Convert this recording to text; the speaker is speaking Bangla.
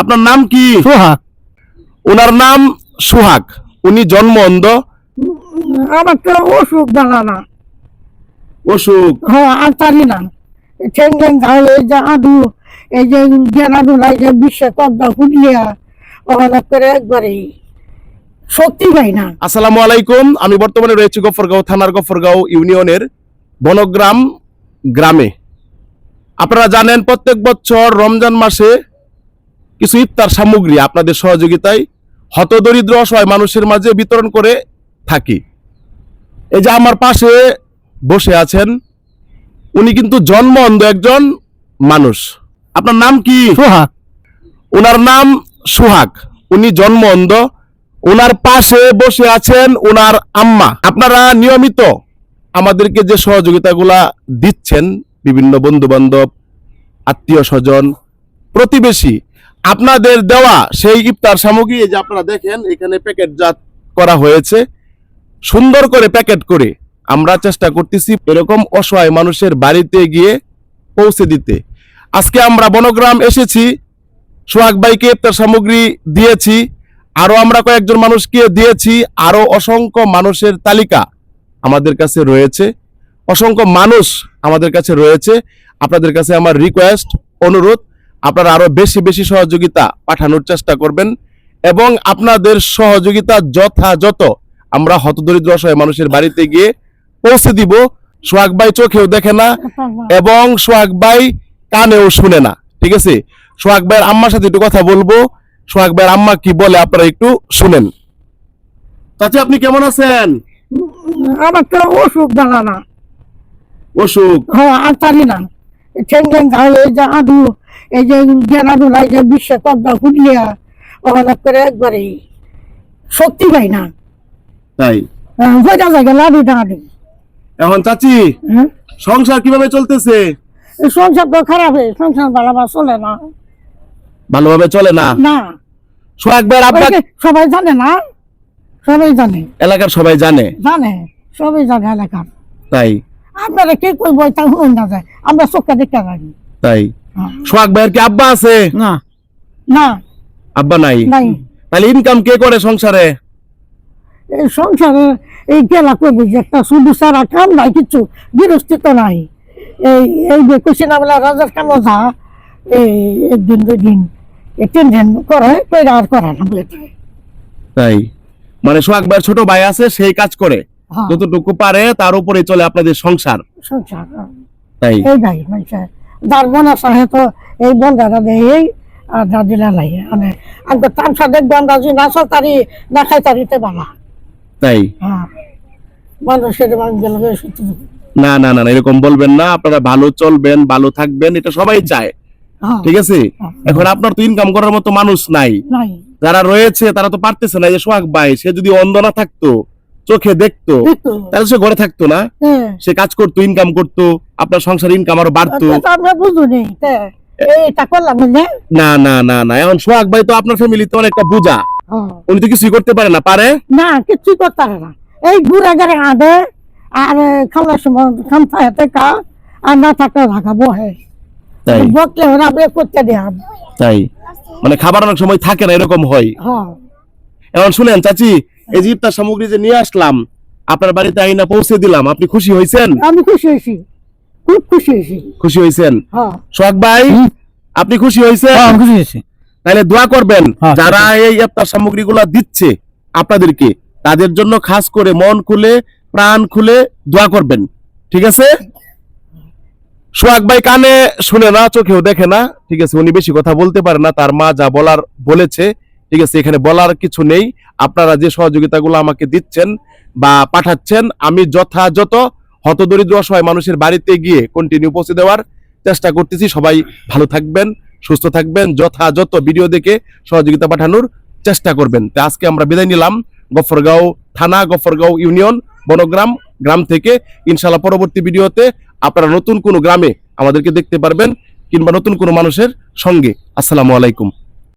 আপনার নাম কি? সোহাগ। ওনার নাম সুহাগ। উনি জন্ম অন্ধ? আমার তো অসুখ জানা না। অসুখ? হ্যাঁ আর পারি না। ঠেং ঠেং ঘাও এই যে আদু এই যে গেনাদু এই যে বিশ্বে কদ্দা ফুটলিয়া ওখানে করে একবারে শক্তি পাই না। আসসালামু আলাইকুম। আমি বর্তমানে রয়েছি গফরগাঁও থানার গফরগাঁও ইউনিয়নের বনগ্রাম গ্রামে। আপনারা জানেন প্রত্যেক বছর রমজান মাসে কিছু ইফতার সামগ্রী আপনাদের সহযোগিতায় হতদরিদ্র অসহায় মানুষের মাঝে বিতরণ করে থাকি। এই যে আমার পাশে বসে আছেন উনি কিন্তু জন্ম অন্ধ একজন মানুষ। আপনার নাম কি? সোহাগ। ওনার নাম সোহাগ। উনি জন্ম অন্ধ ওনার পাশে বসে আছেন ওনার আম্মা। আপনারা নিয়মিত আমাদেরকে যে সহযোগিতাগুলা দিচ্ছেন বিভিন্ন বন্ধু বান্ধব আত্মীয় স্বজন প্রতিবেশী আপনাদের দেওয়া সেই ইফতার সামগ্রী যে আপনারা দেখেন, এখানে প্যাকেটজাত করা হয়েছে, সুন্দর করে প্যাকেট করে আমরা চেষ্টা করতেছি এরকম অসহায় মানুষের বাড়িতে গিয়ে পৌঁছে দিতে। আজকে আমরা বনগ্রাম এসেছি, সোহাগ ভাইকে ইফতার সামগ্রী দিয়েছি, আরও আমরা কয়েকজন মানুষকে দিয়েছি, আরও অসংখ্য মানুষের তালিকা আমাদের কাছে রয়েছে, অসংখ্য মানুষ আমাদের কাছে রয়েছে। আপনাদের কাছে আমার রিকোয়েস্ট অনুরোধ আপনারা আরও বেশি বেশি সহযোগিতা পাঠানোর চেষ্টা করবেন এবং আপনাদের সহযোগিতা যথাযথ আমরা হতদরিদ্র অসহায় মানুষের বাড়িতে গিয়ে পৌঁছে দিব। সোহাগ ভাই চোখেও দেখে না এবং সোহাগ ভাই কানেও শুনে না ঠিক আছে? সোহাগ ভাইয়ের আম্মার সাথে একটু কথা বলব। সোহাগ ভাইয়ের আম্মা কি বলে আপনারা একটু শুনেন। চাচি আপনি কেমন আছেন? আমার তো অসুখ না। অসুখ? হ্যাঁ আর পারি না। এই যে আদু এই যে যে বিশ্বে ফুটলিয়া করে একবারে শক্তি পাই না। তাই? লাডি টাডি এখন চাচি হ্যাঁ? সংসার কীভাবে চলতেছে? সংসার তো খারাপ সংসার ভালোভাবে চলে না। ভালোভাবে চলে না? ওই যে সবাই জানে না? সবাই জানে। এলাকার সবাই জানে? জানে সবাই জানে এলাকার। তাই? আপনারা কি করব তা হুন না যায়। আমরা চোখে দেখতে পারি। তাই? সোহাগ ভাইয়ের কি আব্বা আছে? না। না। আব্বা নাই? নাই। তাহলে ইনকাম কে করে সংসারে? এই সংসারে এই গেলা করবি যে একটা শুধু সারা কাম নাই কিছু গৃহস্থী তো নাই। এই এই যে কুশিনা বলা রাজার কাম যা এই একদিন দুই দিন দিন করে কইরা আর করে না বলে তাই? মানে সোহাগ ভাইয়ের ছোট ভাই আছে সেই কাজ করে। হ্যাঁ, যতটুকু পারে তার উপরে চলে আপনাদের সংসার। সংসার। তাই? এই মানুষের যার হয়তো এই দাদিলা মানে আমি তামসা দেখব আমরা যদি না তারি না খাই তারিতে তাই? হ্যাঁ। মানুষের মানুষ না না না এরকম বলবেন না। আপনারা ভালো চলবেন ভালো থাকবেন এটা সবাই চায়। হ্যাঁ। ঠিক আছে। এখন আপনার তো ইনকাম করার মতো মানুষ নাই। যারা রয়েছে তারা তো পারতেছে না যে সোহাগ ভাই সে যদি অন্ধ না থাকতো চোখে দেখতো তাহলে সে ঘরে থাকতো না। হ্যাঁ। সে কাজ করতো ইনকাম করতো আপনার সংসার ইনকাম আরও বাড়তো। আমরা বুঝুনি না না? না না এখন সোহাগ ভাই তো আপনার ফ্যামিলিতে অনেকটা বুঝা। হ্যাঁ। উনি তো কিছুই করতে পারে না পারে? না কিচ্ছু করতে পারে না। এই ঘুরে ঘুরে আঁধে আর সময় খামতা হাতে কা আর না থাকলে থাকা বহে। তাই। বকলে ওরা করতে তাই। মানে খাবার অনেক সময় থাকে না এরকম হয়। হ্যাঁ। এখন শুনেন চাচি এই যে ইফতার সামগ্রী যে নিয়ে আসলাম আপনার বাড়িতে আইনা পৌঁছে দিলাম। আপনি খুশি হয়েছেন? আমি খুশি হয়েছি। খুব খুশি হয়েছি। খুশি হয়েছেন? হ্যাঁ। সোহাগ ভাই আপনি খুশি হয়েছেন? খুশি হয়েছি। তাহলে দোয়া করবেন হ্যাঁ, যারা এই ইফতার সামগ্রীগুলো দিচ্ছে আপনাদেরকে তাদের জন্য খাস করে মন খুলে প্রাণ খুলে দোয়া করবেন। ঠিক আছে? সোহাগ ভাই কানে শুনে না চোখেও দেখে না। ঠিক আছে উনি বেশি কথা বলতে পারে না তার মা যা বলার বলেছে ঠিক আছে, এখানে বলার কিছু নেই। আপনারা যে সহযোগিতাগুলো আমাকে দিচ্ছেন বা পাঠাচ্ছেন, আমি যথাযথ হতদরিদ্র অসহায় মানুষের বাড়িতে গিয়ে কন্টিনিউ পৌঁছে দেওয়ার চেষ্টা করতেছি। সবাই ভালো থাকবেন, সুস্থ থাকবেন, যথাযথ ভিডিও দেখে সহযোগিতা পাঠানোর চেষ্টা করবেন। তো আজকে আমরা বিদায় নিলাম। গফরগাঁও থানা, গফরগাঁও ইউনিয়ন, বনগ্রাম গ্রাম থেকে ইনশাল্লাহ পরবর্তী ভিডিওতে আপনারা নতুন কোনো গ্রামে আমাদেরকে দেখতে পারবেন কিংবা নতুন কোনো মানুষের সঙ্গে। আসসালামু আলাইকুম।